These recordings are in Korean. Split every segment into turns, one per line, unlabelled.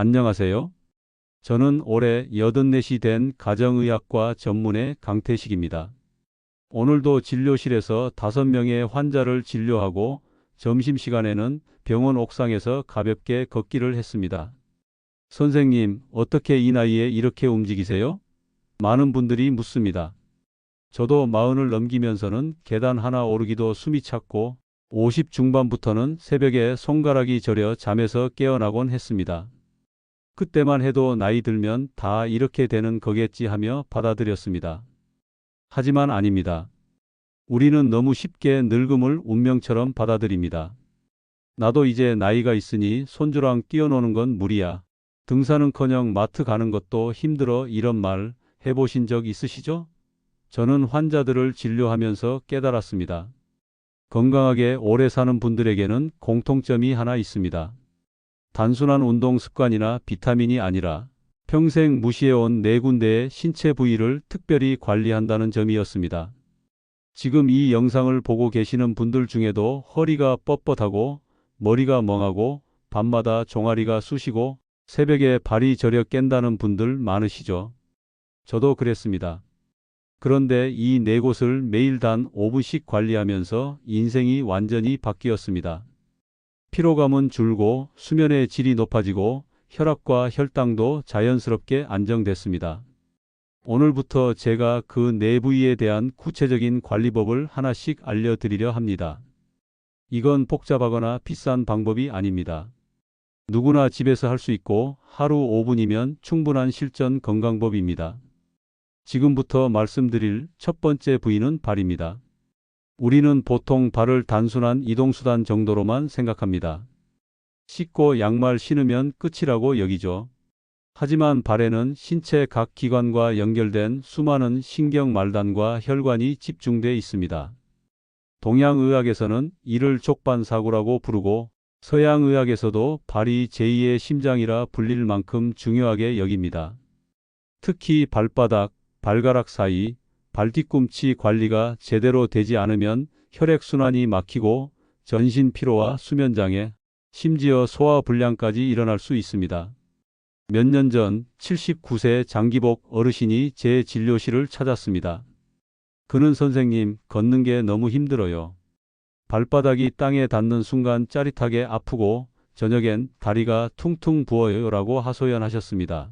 안녕하세요. 저는 올해 84시 된 가정의학과 전문의 강태식입니다. 오늘도 진료실에서 5명의 환자를 진료하고 점심시간에는 병원 옥상에서 가볍게 걷기를 했습니다. 선생님, 어떻게 이 나이에 이렇게 움직이세요? 많은 분들이 묻습니다. 저도 마흔을 넘기면서는 계단 하나 오르기도 숨이 찼고 50 중반부터는 새벽에 손가락이 저려 잠에서 깨어나곤 했습니다. 그때만 해도 나이 들면 다 이렇게 되는 거겠지 하며 받아들였습니다. 하지만 아닙니다. 우리는 너무 쉽게 늙음을 운명처럼 받아들입니다. 나도 이제 나이가 있으니 손주랑 뛰어노는 건 무리야. 등산은커녕 마트 가는 것도 힘들어 이런 말 해보신 적 있으시죠? 저는 환자들을 진료하면서 깨달았습니다. 건강하게 오래 사는 분들에게는 공통점이 하나 있습니다. 단순한 운동 습관이나 비타민이 아니라 평생 무시해온 네 군데의 신체 부위를 특별히 관리한다는 점이었습니다. 지금 이 영상을 보고 계시는 분들 중에도 허리가 뻣뻣하고 머리가 멍하고 밤마다 종아리가 쑤시고 새벽에 발이 저려 깬다는 분들 많으시죠? 저도 그랬습니다. 그런데 이 네 곳을 매일 단 5분씩 관리하면서 인생이 완전히 바뀌었습니다. 피로감은 줄고 수면의 질이 높아지고 혈압과 혈당도 자연스럽게 안정됐습니다. 오늘부터 제가 그 네 부위에 대한 구체적인 관리법을 하나씩 알려드리려 합니다. 이건 복잡하거나 비싼 방법이 아닙니다. 누구나 집에서 할 수 있고 하루 5분이면 충분한 실전 건강법입니다. 지금부터 말씀드릴 첫 번째 부위는 발입니다. 우리는 보통 발을 단순한 이동수단 정도로만 생각합니다. 씻고 양말 신으면 끝이라고 여기죠. 하지만 발에는 신체 각 기관과 연결된 수많은 신경 말단과 혈관이 집중돼 있습니다. 동양의학에서는 이를 족반사구라고 부르고 서양의학에서도 발이 제2의 심장이라 불릴 만큼 중요하게 여깁니다. 특히 발바닥, 발가락 사이, 발뒤꿈치 관리가 제대로 되지 않으면 혈액순환이 막히고 전신 피로와 수면장애, 심지어 소화불량까지 일어날 수 있습니다. 몇 년 전 79세 장기복 어르신이 제 진료실을 찾았습니다. 그는 선생님, 걷는 게 너무 힘들어요. 발바닥이 땅에 닿는 순간 짜릿하게 아프고 저녁엔 다리가 퉁퉁 부어요 라고 하소연하셨습니다.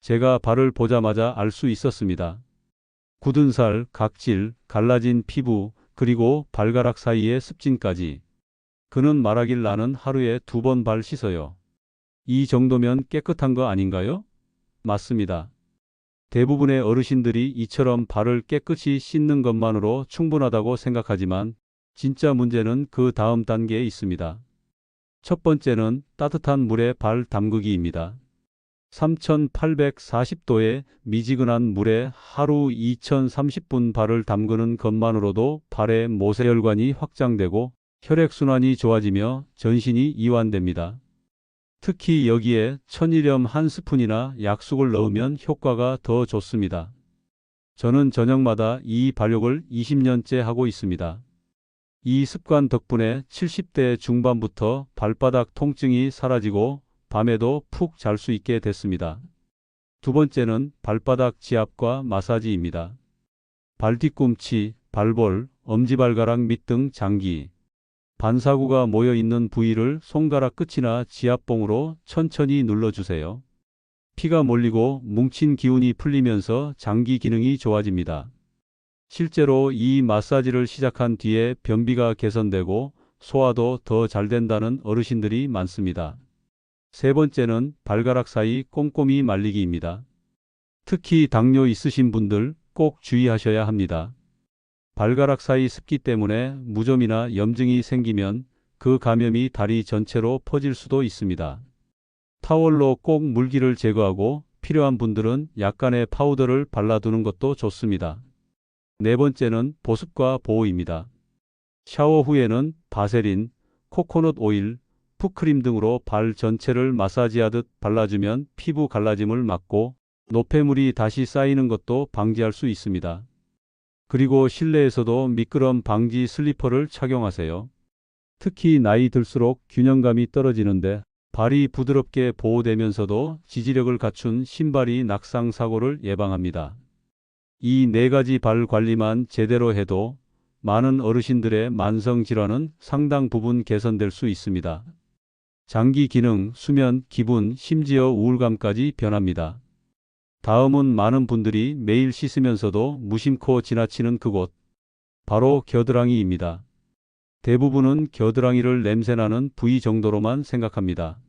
제가 발을 보자마자 알 수 있었습니다. 굳은 살, 각질, 갈라진 피부, 그리고 발가락 사이의 습진까지. 그는 말하길 나는 하루에 두 번 발 씻어요. 이 정도면 깨끗한 거 아닌가요? 맞습니다. 대부분의 어르신들이 이처럼 발을 깨끗이 씻는 것만으로 충분하다고 생각하지만 진짜 문제는 그 다음 단계에 있습니다. 첫 번째는 따뜻한 물에 발 담그기입니다. 3840도의 미지근한 물에 하루 2030분 발을 담그는 것만으로도 발의 모세혈관이 확장되고 혈액순환이 좋아지며 전신이 이완됩니다. 특히 여기에 천일염 한 스푼이나 약숙을 넣으면 효과가 더 좋습니다. 저는 저녁마다 이 발욕을 20년째 하고 있습니다. 이 습관 덕분에 70대 중반부터 발바닥 통증이 사라지고 밤에도 푹 잘 수 있게 됐습니다. 두 번째는 발바닥 지압과 마사지입니다. 발 뒤꿈치, 발볼, 엄지발가락 밑 등 장기, 반사구가 모여 있는 부위를 손가락 끝이나 지압봉으로 천천히 눌러주세요. 피가 몰리고 뭉친 기운이 풀리면서 장기 기능이 좋아집니다. 실제로 이 마사지를 시작한 뒤에 변비가 개선되고 소화도 더 잘 된다는 어르신들이 많습니다. 세 번째는 발가락 사이 꼼꼼히 말리기입니다. 특히 당뇨 있으신 분들 꼭 주의하셔야 합니다. 발가락 사이 습기 때문에 무좀이나 염증이 생기면 그 감염이 다리 전체로 퍼질 수도 있습니다. 타월로 꼭 물기를 제거하고 필요한 분들은 약간의 파우더를 발라두는 것도 좋습니다. 네 번째는 보습과 보호입니다. 샤워 후에는 바세린, 코코넛 오일, 푸크림 등으로 발 전체를 마사지하듯 발라주면 피부 갈라짐을 막고 노폐물이 다시 쌓이는 것도 방지할 수 있습니다. 그리고 실내에서도 미끄럼 방지 슬리퍼를 착용하세요. 특히 나이 들수록 균형감이 떨어지는데 발이 부드럽게 보호되면서도 지지력을 갖춘 신발이 낙상 사고를 예방합니다. 이 네 가지 발 관리만 제대로 해도 많은 어르신들의 만성 질환은 상당 부분 개선될 수 있습니다. 장기 기능, 수면, 기분, 심지어 우울감까지 변합니다. 다음은 많은 분들이 매일 씻으면서도 무심코 지나치는 그곳. 바로 겨드랑이입니다. 대부분은 겨드랑이를 냄새나는 부위 정도로만 생각합니다.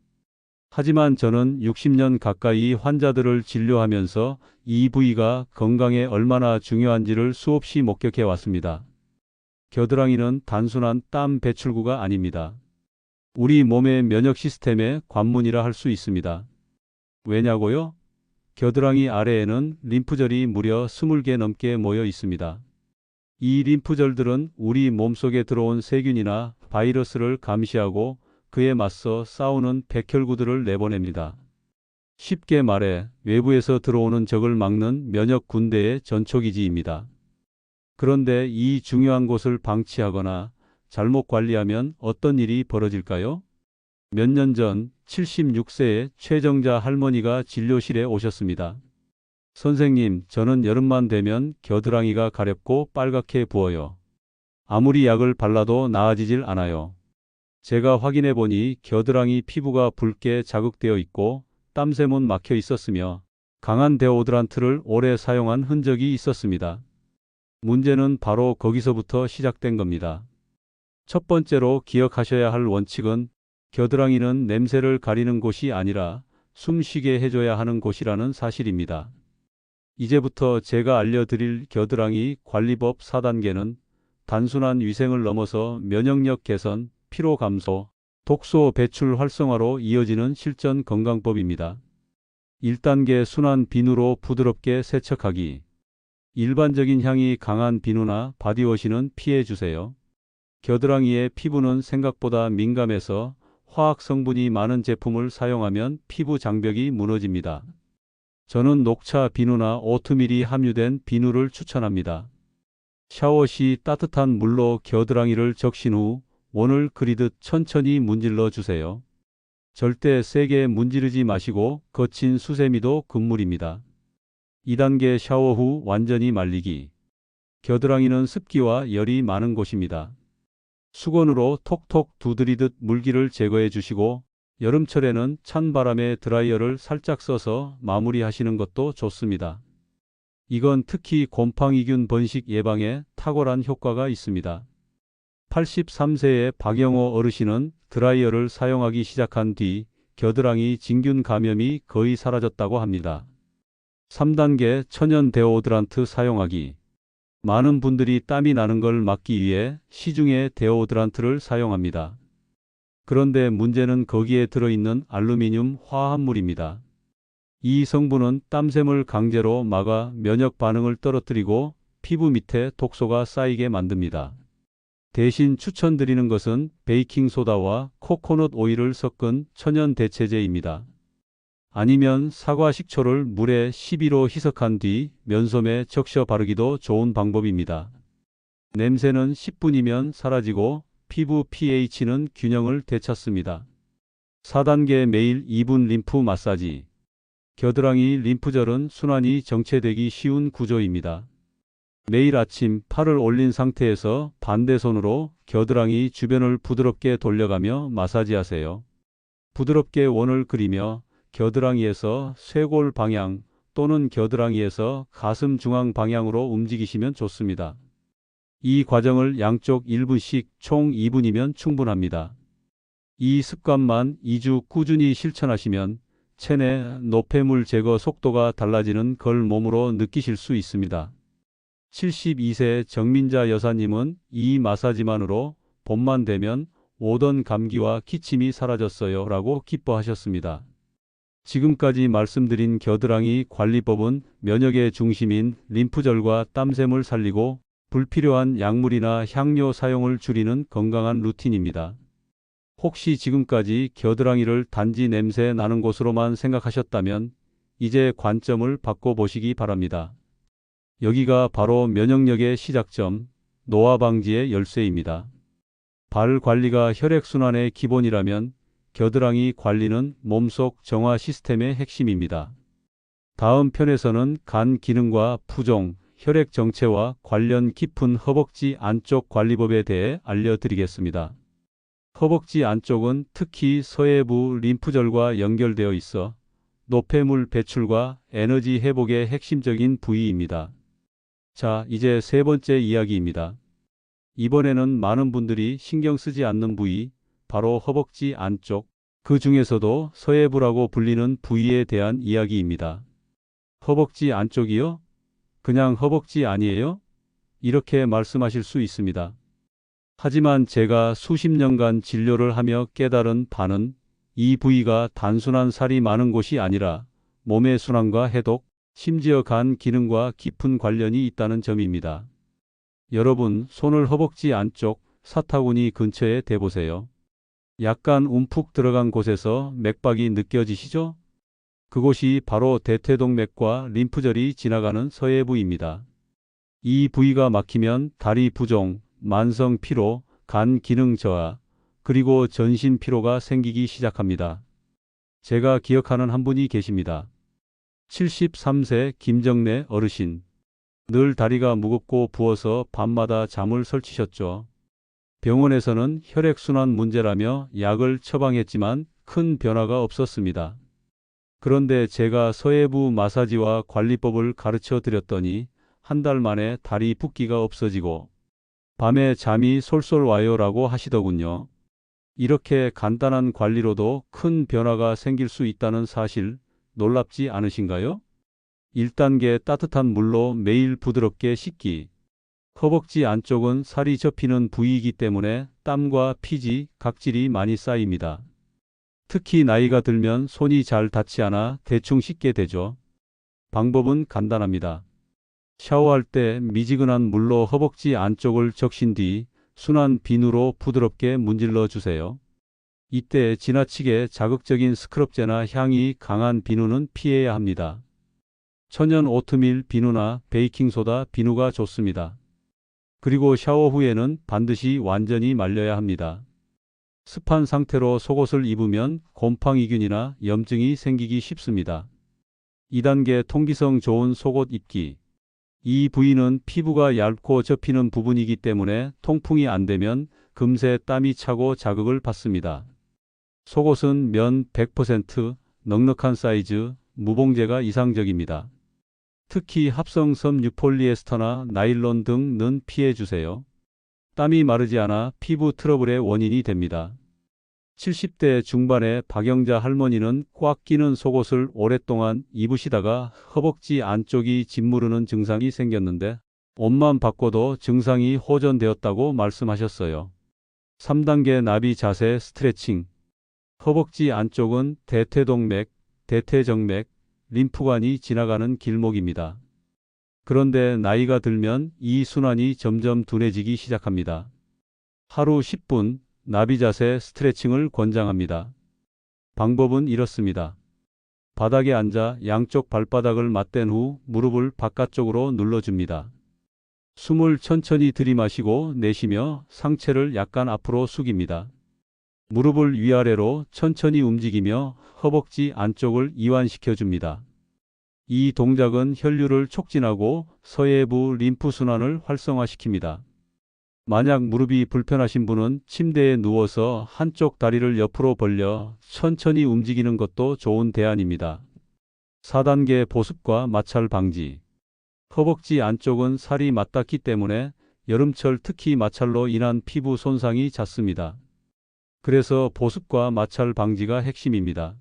하지만 저는 60년 가까이 환자들을 진료하면서 이 부위가 건강에 얼마나 중요한지를 수없이 목격해 왔습니다. 겨드랑이는 단순한 땀 배출구가 아닙니다. 우리 몸의 면역 시스템의 관문이라 할 수 있습니다. 왜냐고요? 겨드랑이 아래에는 림프절이 무려 20개 넘게 모여 있습니다. 이 림프절들은 우리 몸속에 들어온 세균이나 바이러스를 감시하고 그에 맞서 싸우는 백혈구들을 내보냅니다. 쉽게 말해 외부에서 들어오는 적을 막는 면역 군대의 전초기지입니다. 그런데 이 중요한 곳을 방치하거나 잘못 관리하면 어떤 일이 벌어질까요? 몇 년 전 76세의 최정자 할머니가 진료실에 오셨습니다. 선생님, 저는 여름만 되면 겨드랑이가 가렵고 빨갛게 부어요. 아무리 약을 발라도 나아지질 않아요. 제가 확인해 보니 겨드랑이 피부가 붉게 자극되어 있고 땀샘은 막혀 있었으며 강한 데오드란트를 오래 사용한 흔적이 있었습니다. 문제는 바로 거기서부터 시작된 겁니다. 첫 번째로 기억하셔야 할 원칙은 겨드랑이는 냄새를 가리는 곳이 아니라 숨쉬게 해줘야 하는 곳이라는 사실입니다. 이제부터 제가 알려드릴 겨드랑이 관리법 4단계는 단순한 위생을 넘어서 면역력 개선, 피로 감소, 독소 배출 활성화로 이어지는 실전 건강법입니다. 1단계 순한 비누로 부드럽게 세척하기. 일반적인 향이 강한 비누나 바디워시는 피해 주세요. 겨드랑이의 피부는 생각보다 민감해서 화학 성분이 많은 제품을 사용하면 피부 장벽이 무너집니다. 저는 녹차 비누나 오트밀이 함유된 비누를 추천합니다. 샤워 시 따뜻한 물로 겨드랑이를 적신 후 원을 그리듯 천천히 문질러 주세요. 절대 세게 문지르지 마시고 거친 수세미도 금물입니다. 2단계 샤워 후 완전히 말리기. 겨드랑이는 습기와 열이 많은 곳입니다. 수건으로 톡톡 두드리듯 물기를 제거해 주시고 여름철에는 찬 바람에 드라이어를 살짝 써서 마무리하시는 것도 좋습니다. 이건 특히 곰팡이균 번식 예방에 탁월한 효과가 있습니다. 83세의 박영호 어르신은 드라이어를 사용하기 시작한 뒤 겨드랑이 진균 감염이 거의 사라졌다고 합니다. 3단계 천연 데오드란트 사용하기. 많은 분들이 땀이 나는 걸 막기 위해 시중에 데오드란트를 사용합니다. 그런데 문제는 거기에 들어있는 알루미늄 화합물입니다. 이 성분은 땀샘을 강제로 막아 면역 반응을 떨어뜨리고 피부 밑에 독소가 쌓이게 만듭니다. 대신 추천드리는 것은 베이킹소다와 코코넛 오일을 섞은 천연 대체제입니다. 아니면 사과 식초를 물에 12로 희석한 뒤 면솜에 적셔 바르기도 좋은 방법입니다. 냄새는 10분이면 사라지고 피부 pH는 균형을 되찾습니다. 4단계 매일 2분 림프 마사지. 겨드랑이 림프절은 순환이 정체되기 쉬운 구조입니다. 매일 아침 팔을 올린 상태에서 반대손으로 겨드랑이 주변을 부드럽게 돌려가며 마사지하세요. 부드럽게 원을 그리며 겨드랑이에서 쇄골 방향 또는 겨드랑이에서 가슴 중앙 방향으로 움직이시면 좋습니다. 이 과정을 양쪽 1분씩 총 2분이면 충분합니다. 이 습관만 2주 꾸준히 실천하시면 체내 노폐물 제거 속도가 달라지는 걸 몸으로 느끼실 수 있습니다. 72세 정민자 여사님은 이 마사지만으로 봄만 되면 오던 감기와 기침이 사라졌어요 라고 기뻐하셨습니다. 지금까지 말씀드린 겨드랑이 관리법은 면역의 중심인 림프절과 땀샘을 살리고 불필요한 약물이나 향료 사용을 줄이는 건강한 루틴입니다. 혹시 지금까지 겨드랑이를 단지 냄새 나는 곳으로만 생각하셨다면 이제 관점을 바꿔보시기 바랍니다. 여기가 바로 면역력의 시작점, 노화 방지의 열쇠입니다. 발 관리가 혈액순환의 기본이라면 겨드랑이 관리는 몸속 정화 시스템의 핵심입니다. 다음 편에서는 간 기능과 부종, 혈액 정체와 관련 깊은 허벅지 안쪽 관리법에 대해 알려드리겠습니다. 허벅지 안쪽은 특히 서해부 림프절과 연결되어 있어 노폐물 배출과 에너지 회복의 핵심적인 부위입니다. 자, 이제 세 번째 이야기입니다. 이번에는 많은 분들이 신경 쓰지 않는 부위, 바로 허벅지 안쪽, 그 중에서도 서해부라고 불리는 부위에 대한 이야기입니다. 허벅지 안쪽이요? 그냥 허벅지 아니에요? 이렇게 말씀하실 수 있습니다. 하지만 제가 수십 년간 진료를 하며 깨달은 바는 이 부위가 단순한 살이 많은 곳이 아니라 몸의 순환과 해독, 심지어 간 기능과 깊은 관련이 있다는 점입니다. 여러분, 손을 허벅지 안쪽 사타구니 근처에 대보세요. 약간 움푹 들어간 곳에서 맥박이 느껴지시죠? 그곳이 바로 대퇴동맥과 림프절이 지나가는 서해부입니다. 이 부위가 막히면 다리 부종, 만성 피로, 간 기능 저하, 그리고 전신 피로가 생기기 시작합니다. 제가 기억하는 한 분이 계십니다. 73세 김정래 어르신. 늘 다리가 무겁고 부어서 밤마다 잠을 설치셨죠. 병원에서는 혈액순환 문제라며 약을 처방했지만 큰 변화가 없었습니다. 그런데 제가 서해부 마사지와 관리법을 가르쳐 드렸더니 한 달 만에 다리 붓기가 없어지고 밤에 잠이 솔솔 와요라고 하시더군요. 이렇게 간단한 관리로도 큰 변화가 생길 수 있다는 사실 놀랍지 않으신가요? 1단계 따뜻한 물로 매일 부드럽게 씻기. 허벅지 안쪽은 살이 접히는 부위이기 때문에 땀과 피지, 각질이 많이 쌓입니다. 특히 나이가 들면 손이 잘 닿지 않아 대충 씻게 되죠. 방법은 간단합니다. 샤워할 때 미지근한 물로 허벅지 안쪽을 적신 뒤 순한 비누로 부드럽게 문질러 주세요. 이때 지나치게 자극적인 스크럽제나 향이 강한 비누는 피해야 합니다. 천연 오트밀 비누나 베이킹소다 비누가 좋습니다. 그리고 샤워 후에는 반드시 완전히 말려야 합니다. 습한 상태로 속옷을 입으면 곰팡이균이나 염증이 생기기 쉽습니다. 2단계 통기성 좋은 속옷 입기. 이 부위는 피부가 얇고 접히는 부분이기 때문에 통풍이 안 되면 금세 땀이 차고 자극을 받습니다. 속옷은 면 100% 넉넉한 사이즈, 무봉제가 이상적입니다. 특히 합성섬 유폴리에스터나 나일론 등는 피해 주세요. 땀이 마르지 않아 피부 트러블의 원인이 됩니다. 70대 중반의 박영자 할머니는 꽉 끼는 속옷을 오랫동안 입으시다가 허벅지 안쪽이 짓무르는 증상이 생겼는데 옷만 바꿔도 증상이 호전되었다고 말씀하셨어요. 3단계 나비 자세 스트레칭. 허벅지 안쪽은 대퇴동맥, 대퇴정맥, 림프관이 지나가는 길목입니다. 그런데 나이가 들면 이 순환이 점점 둔해지기 시작합니다. 하루 10분 나비 자세 스트레칭을 권장합니다. 방법은 이렇습니다. 바닥에 앉아 양쪽 발바닥을 맞댄 후 무릎을 바깥쪽으로 눌러줍니다. 숨을 천천히 들이마시고 내쉬며 상체를 약간 앞으로 숙입니다. 무릎을 위아래로 천천히 움직이며 허벅지 안쪽을 이완시켜 줍니다. 이 동작은 혈류를 촉진하고 서해부 림프 순환을 활성화시킵니다. 만약 무릎이 불편하신 분은 침대에 누워서 한쪽 다리를 옆으로 벌려 천천히 움직이는 것도 좋은 대안입니다. 4단계 보습과 마찰 방지. 허벅지 안쪽은 살이 맞닿기 때문에 여름철 특히 마찰로 인한 피부 손상이 잦습니다. 그래서 보습과 마찰 방지가 핵심입니다.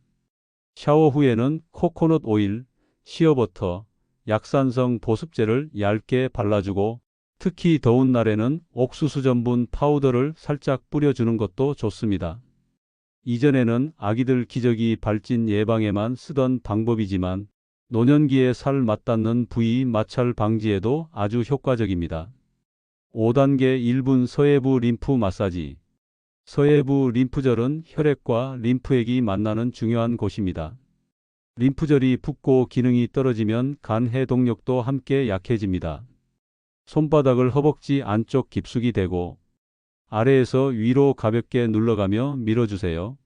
샤워 후에는 코코넛 오일, 시어버터, 약산성 보습제를 얇게 발라주고 특히 더운 날에는 옥수수 전분 파우더를 살짝 뿌려주는 것도 좋습니다. 이전에는 아기들 기저귀 발진 예방에만 쓰던 방법이지만 노년기에 살 맞닿는 부위 마찰 방지에도 아주 효과적입니다. 5단계 1분 서해부 림프 마사지. 서해부 림프절은 혈액과 림프액이 만나는 중요한 곳입니다. 림프절이 붓고 기능이 떨어지면 간 해독력도 함께 약해집니다. 손바닥을 허벅지 안쪽 깊숙이 대고 아래에서 위로 가볍게 눌러가며 밀어주세요.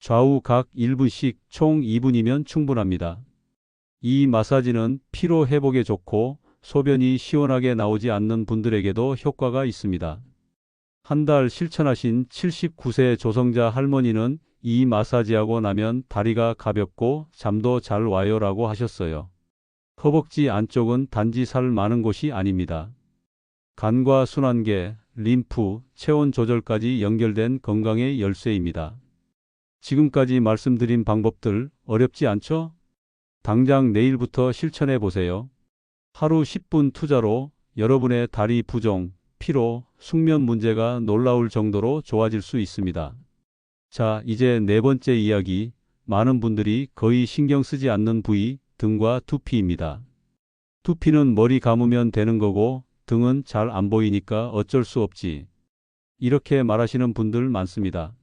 좌우 각 1분씩 총 2분이면 충분합니다. 이 마사지는 피로 회복에 좋고 소변이 시원하게 나오지 않는 분들에게도 효과가 있습니다. 한 달 실천하신 79세 조성자 할머니는 이 마사지하고 나면 다리가 가볍고 잠도 잘 와요라고 하셨어요. 허벅지 안쪽은 단지 살 많은 곳이 아닙니다. 간과 순환계, 림프, 체온 조절까지 연결된 건강의 열쇠입니다. 지금까지 말씀드린 방법들 어렵지 않죠? 당장 내일부터 실천해 보세요. 하루 10분 투자로 여러분의 다리 부종, 피로, 숙면 문제가 놀라울 정도로 좋아질 수 있습니다. 자, 이제 네 번째 이야기. 많은 분들이 거의 신경 쓰지 않는 부위, 등과 두피입니다. 두피는 머리 감으면 되는 거고, 등은 잘 안 보이니까 어쩔 수 없지. 이렇게 말하시는 분들 많습니다.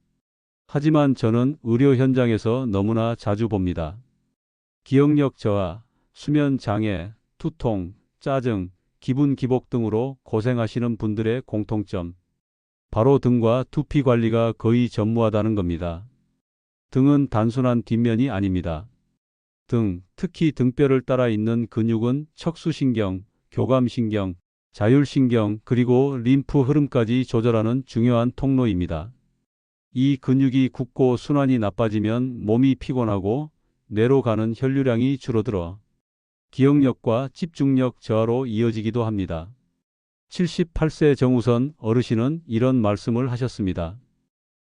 하지만 저는 의료 현장에서 너무나 자주 봅니다. 기억력 저하, 수면 장애, 두통, 짜증, 기분 기복 등으로 고생하시는 분들의 공통점. 바로 등과 두피 관리가 거의 전무하다는 겁니다. 등은 단순한 뒷면이 아닙니다. 등, 특히 등뼈를 따라 있는 근육은 척수신경, 교감신경, 자율신경, 그리고 림프 흐름까지 조절하는 중요한 통로입니다. 이 근육이 굳고 순환이 나빠지면 몸이 피곤하고 뇌로 가는 혈류량이 줄어들어 기억력과 집중력 저하로 이어지기도 합니다. 78세 정우선 어르신은 이런 말씀을 하셨습니다.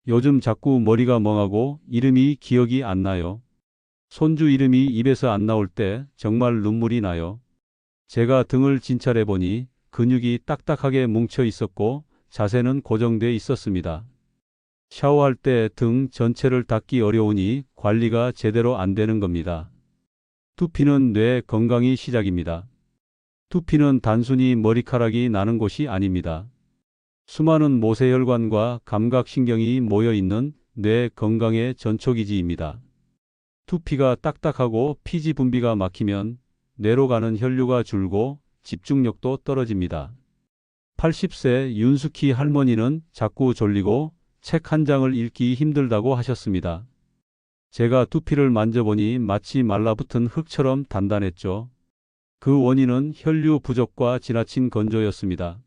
요즘 자꾸 머리가 멍하고 이름이 기억이 안 나요. 손주 이름이 입에서 안 나올 때 정말 눈물이 나요. 제가 등을 진찰해 보니 근육이 딱딱하게 뭉쳐 있었고 자세는 고정돼 있었습니다. 샤워할 때 등 전체를 닦기 어려우니 관리가 제대로 안 되는 겁니다. 두피는 뇌 건강이 시작입니다. 두피는 단순히 머리카락이 나는 곳이 아닙니다. 수많은 모세혈관과 감각신경이 모여 있는 뇌 건강의 전초기지입니다. 두피가 딱딱하고 피지 분비가 막히면 뇌로 가는 혈류가 줄고 집중력도 떨어집니다. 80세 윤숙희 할머니는 자꾸 졸리고 책 한 장을 읽기 힘들다고 하셨습니다. 제가 두피를 만져보니 마치 말라붙은 흙처럼 단단했죠. 그 원인은 혈류 부족과 지나친 건조였습니다.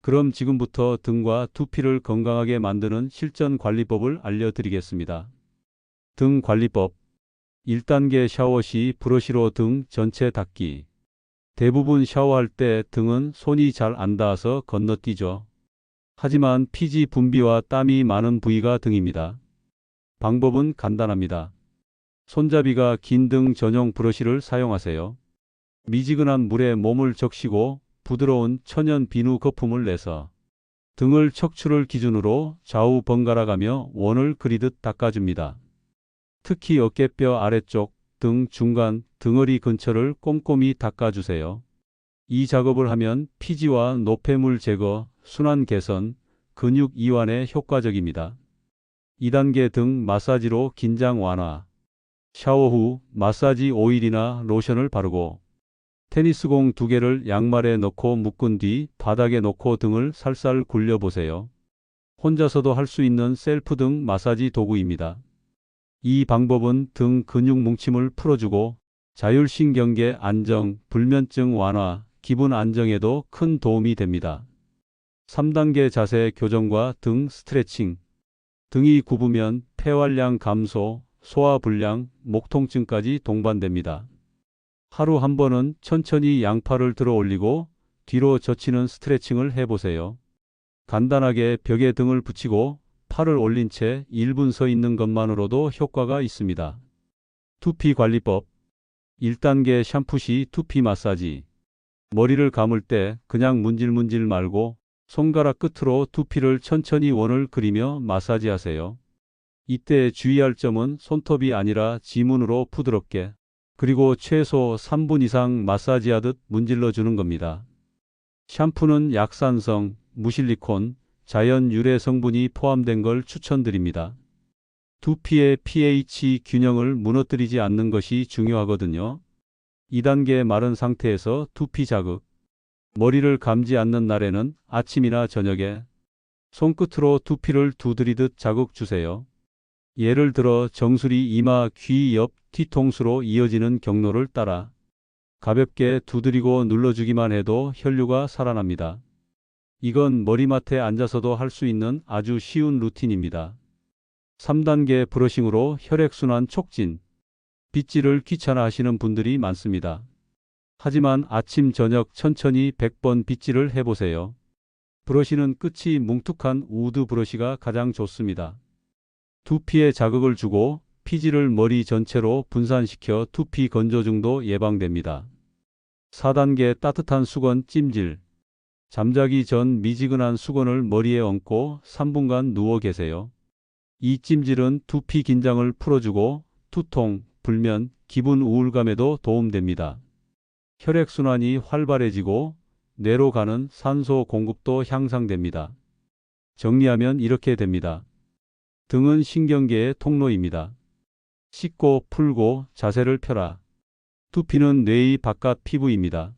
그럼 지금부터 등과 두피를 건강하게 만드는 실전 관리법을 알려드리겠습니다. 등 관리법 1단계 샤워 시 브러쉬로 등 전체 닦기 대부분 샤워할 때 등은 손이 잘 안 닿아서 건너뛰죠. 하지만 피지 분비와 땀이 많은 부위가 등입니다. 방법은 간단합니다. 손잡이가 긴 등 전용 브러쉬를 사용하세요. 미지근한 물에 몸을 적시고 부드러운 천연 비누 거품을 내서 등을 척추를 기준으로 좌우 번갈아 가며 원을 그리듯 닦아줍니다. 특히 어깨뼈 아래쪽, 등 중간, 등허리 근처를 꼼꼼히 닦아주세요. 이 작업을 하면 피지와 노폐물 제거, 순환 개선, 근육 이완에 효과적입니다. 2단계 등 마사지로 긴장 완화. 샤워 후 마사지 오일이나 로션을 바르고 테니스공 두 개를 양말에 넣고 묶은 뒤 바닥에 놓고 등을 살살 굴려보세요. 혼자서도 할 수 있는 셀프 등 마사지 도구입니다. 이 방법은 등 근육 뭉침을 풀어주고 자율신경계 안정, 불면증 완화, 기분 안정에도 큰 도움이 됩니다. 3단계 자세 교정과 등 스트레칭. 등이 굽으면 폐활량 감소, 소화불량, 목 통증까지 동반됩니다. 하루 한 번은 천천히 양팔을 들어 올리고 뒤로 젖히는 스트레칭을 해보세요. 간단하게 벽에 등을 붙이고 팔을 올린 채 1분 서 있는 것만으로도 효과가 있습니다. 두피 관리법 1단계 샴푸 시 두피 마사지 머리를 감을 때 그냥 문질문질 말고 손가락 끝으로 두피를 천천히 원을 그리며 마사지하세요. 이때 주의할 점은 손톱이 아니라 지문으로 부드럽게 그리고 최소 3분 이상 마사지하듯 문질러 주는 겁니다. 샴푸는 약산성, 무실리콘, 자연 유래 성분이 포함된 걸 추천드립니다. 두피의 pH 균형을 무너뜨리지 않는 것이 중요하거든요. 2단계 마른 상태에서 두피 자극. 머리를 감지 않는 날에는 아침이나 저녁에 손끝으로 두피를 두드리듯 자극 주세요. 예를 들어 정수리 이마 귀 옆 뒤통수로 이어지는 경로를 따라 가볍게 두드리고 눌러주기만 해도 혈류가 살아납니다. 이건 머리맡에 앉아서도 할 수 있는 아주 쉬운 루틴입니다. 3단계 브러싱으로 혈액순환 촉진. 빗질을 귀찮아 하시는 분들이 많습니다. 하지만 아침, 저녁 천천히 100번 빗질을 해보세요. 브러쉬는 끝이 뭉툭한 우드 브러쉬가 가장 좋습니다. 두피에 자극을 주고 피지를 머리 전체로 분산시켜 두피 건조증도 예방됩니다. 4단계 따뜻한 수건 찜질. 잠자기 전 미지근한 수건을 머리에 얹고 3분간 누워 계세요. 이 찜질은 두피 긴장을 풀어주고 두통, 불면, 기분 우울감에도 도움됩니다. 혈액순환이 활발해지고 뇌로 가는 산소 공급도 향상됩니다. 정리하면 이렇게 됩니다. 등은 신경계의 통로입니다. 씻고 풀고 자세를 펴라. 두피는 뇌의 바깥 피부입니다.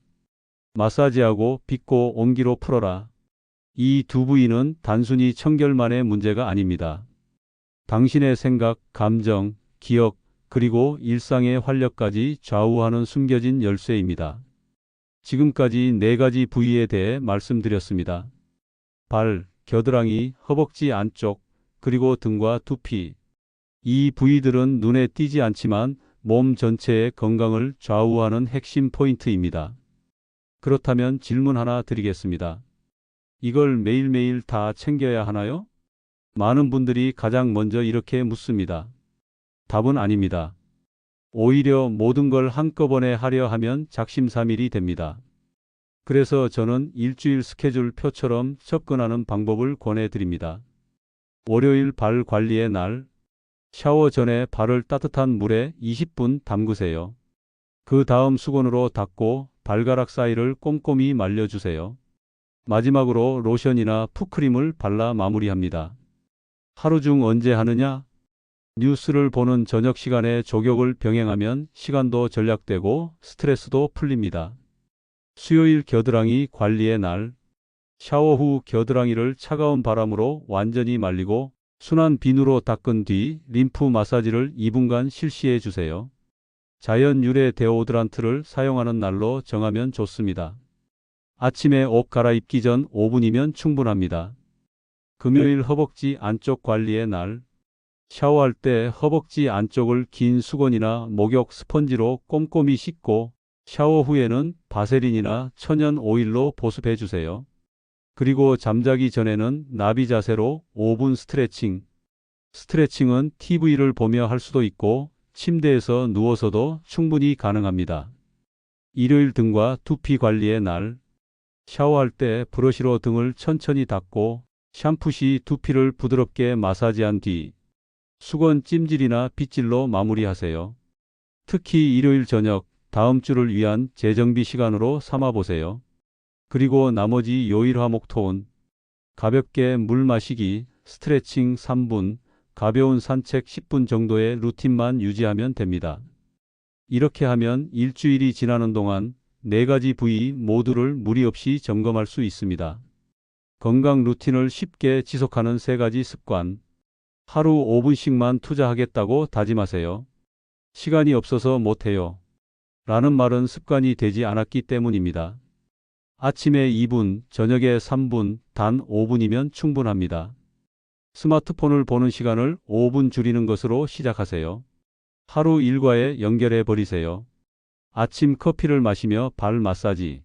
마사지하고 빗고 온기로 풀어라. 이 두 부위는 단순히 청결만의 문제가 아닙니다. 당신의 생각, 감정, 기억, 그리고 일상의 활력까지 좌우하는 숨겨진 열쇠입니다. 지금까지 네 가지 부위에 대해 말씀드렸습니다. 발, 겨드랑이, 허벅지 안쪽, 그리고 등과 두피. 이 부위들은 눈에 띄지 않지만 몸 전체의 건강을 좌우하는 핵심 포인트입니다. 그렇다면 질문 하나 드리겠습니다. 이걸 매일매일 다 챙겨야 하나요? 많은 분들이 가장 먼저 이렇게 묻습니다. 답은 아닙니다. 오히려 모든 걸 한꺼번에 하려 하면 작심삼일이 됩니다. 그래서 저는 일주일 스케줄 표처럼 접근하는 방법을 권해드립니다. 월요일 발 관리의 날, 샤워 전에 발을 따뜻한 물에 20분 담그세요. 그 다음 수건으로 닦고 발가락 사이를 꼼꼼히 말려주세요. 마지막으로 로션이나 푸크림을 발라 마무리합니다. 하루 중 언제 하느냐? 뉴스를 보는 저녁 시간에 조격을 병행하면 시간도 절약되고 스트레스도 풀립니다. 수요일 겨드랑이 관리의 날. 샤워 후 겨드랑이를 차가운 바람으로 완전히 말리고 순한 비누로 닦은 뒤 림프 마사지를 2분간 실시해 주세요. 자연 유래 데오드란트를 사용하는 날로 정하면 좋습니다. 아침에 옷 갈아입기 전 5분이면 충분합니다. 금요일 허벅지 안쪽 관리의 날. 샤워할 때 허벅지 안쪽을 긴 수건이나 목욕 스펀지로 꼼꼼히 씻고 샤워 후에는 바세린이나 천연 오일로 보습해 주세요. 그리고 잠자기 전에는 나비 자세로 5분 스트레칭. 스트레칭은 TV를 보며 할 수도 있고 침대에서 누워서도 충분히 가능합니다. 일요일 등과 두피 관리의 날. 샤워할 때 브러쉬로 등을 천천히 닦고 샴푸 시 두피를 부드럽게 마사지한 뒤 수건 찜질이나 빗질로 마무리하세요. 특히 일요일 저녁 다음 주를 위한 재정비 시간으로 삼아 보세요. 그리고 나머지 요일 화목토온 가볍게 물 마시기, 스트레칭 3분, 가벼운 산책 10분 정도의 루틴만 유지하면 됩니다. 이렇게 하면 일주일이 지나는 동안 네 가지 부위 모두를 무리 없이 점검할 수 있습니다. 건강 루틴을 쉽게 지속하는 세 가지 습관. 하루 5분씩만 투자하겠다고 다짐하세요. 시간이 없어서 못해요. 라는 말은 습관이 되지 않았기 때문입니다. 아침에 2분, 저녁에 3분, 단 5분이면 충분합니다. 스마트폰을 보는 시간을 5분 줄이는 것으로 시작하세요. 하루 일과에 연결해 버리세요. 아침 커피를 마시며 발 마사지.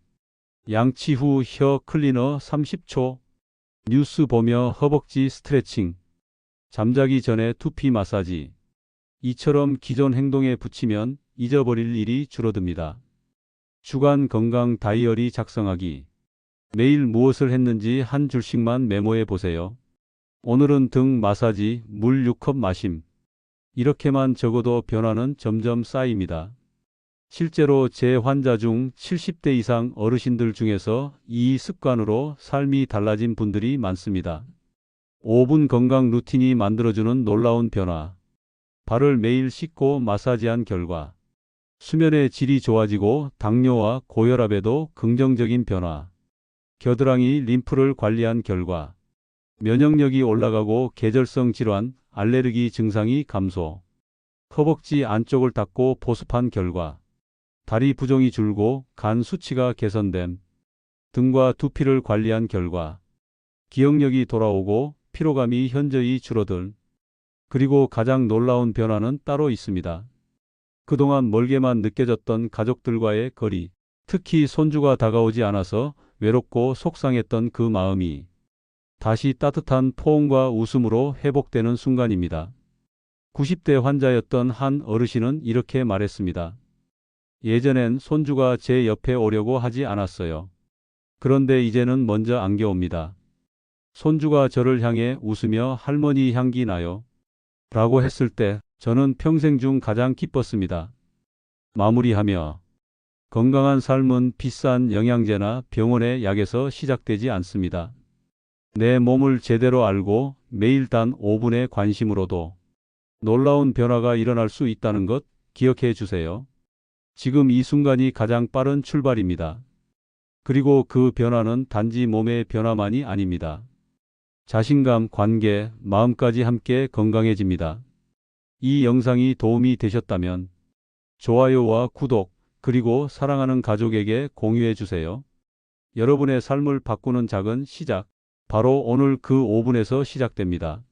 양치 후 혀 클리너 30초. 뉴스 보며 허벅지 스트레칭. 잠자기 전에 두피 마사지. 이처럼 기존 행동에 붙이면 잊어버릴 일이 줄어듭니다. 주간 건강 다이어리 작성하기. 매일 무엇을 했는지 한 줄씩만 메모해 보세요. 오늘은 등 마사지, 물 6컵 마심. 이렇게만 적어도 변화는 점점 쌓입니다. 실제로 제 환자 중 70대 이상 어르신들 중에서 이 습관으로 삶이 달라진 분들이 많습니다. 5분 건강 루틴이 만들어주는 놀라운 변화. 발을 매일 씻고 마사지한 결과 수면의 질이 좋아지고 당뇨와 고혈압에도 긍정적인 변화. 겨드랑이 림프를 관리한 결과 면역력이 올라가고 계절성 질환, 알레르기 증상이 감소. 허벅지 안쪽을 닦고 보습한 결과 다리 부종이 줄고 간 수치가 개선됨. 등과 두피를 관리한 결과 기억력이 돌아오고 피로감이 현저히 줄어들. 그리고 가장 놀라운 변화는 따로 있습니다. 그동안 멀게만 느껴졌던 가족들과의 거리, 특히 손주가 다가오지 않아서 외롭고 속상했던 그 마음이 다시 따뜻한 포옹과 웃음으로 회복되는 순간입니다. 90대 환자였던 한 어르신은 이렇게 말했습니다. 예전엔 손주가 제 옆에 오려고 하지 않았어요. 그런데 이제는 먼저 안겨옵니다. 손주가 저를 향해 웃으며 할머니 향기 나요. 라고 했을 때 저는 평생 중 가장 기뻤습니다. 마무리하며 건강한 삶은 비싼 영양제나 병원의 약에서 시작되지 않습니다. 내 몸을 제대로 알고 매일 단 5분의 관심으로도 놀라운 변화가 일어날 수 있다는 것 기억해 주세요. 지금 이 순간이 가장 빠른 출발입니다. 그리고 그 변화는 단지 몸의 변화만이 아닙니다. 자신감, 관계, 마음까지 함께 건강해집니다. 이 영상이 도움이 되셨다면 좋아요와 구독, 그리고 사랑하는 가족에게 공유해 주세요. 여러분의 삶을 바꾸는 작은 시작, 바로 오늘 그 5분에서 시작됩니다.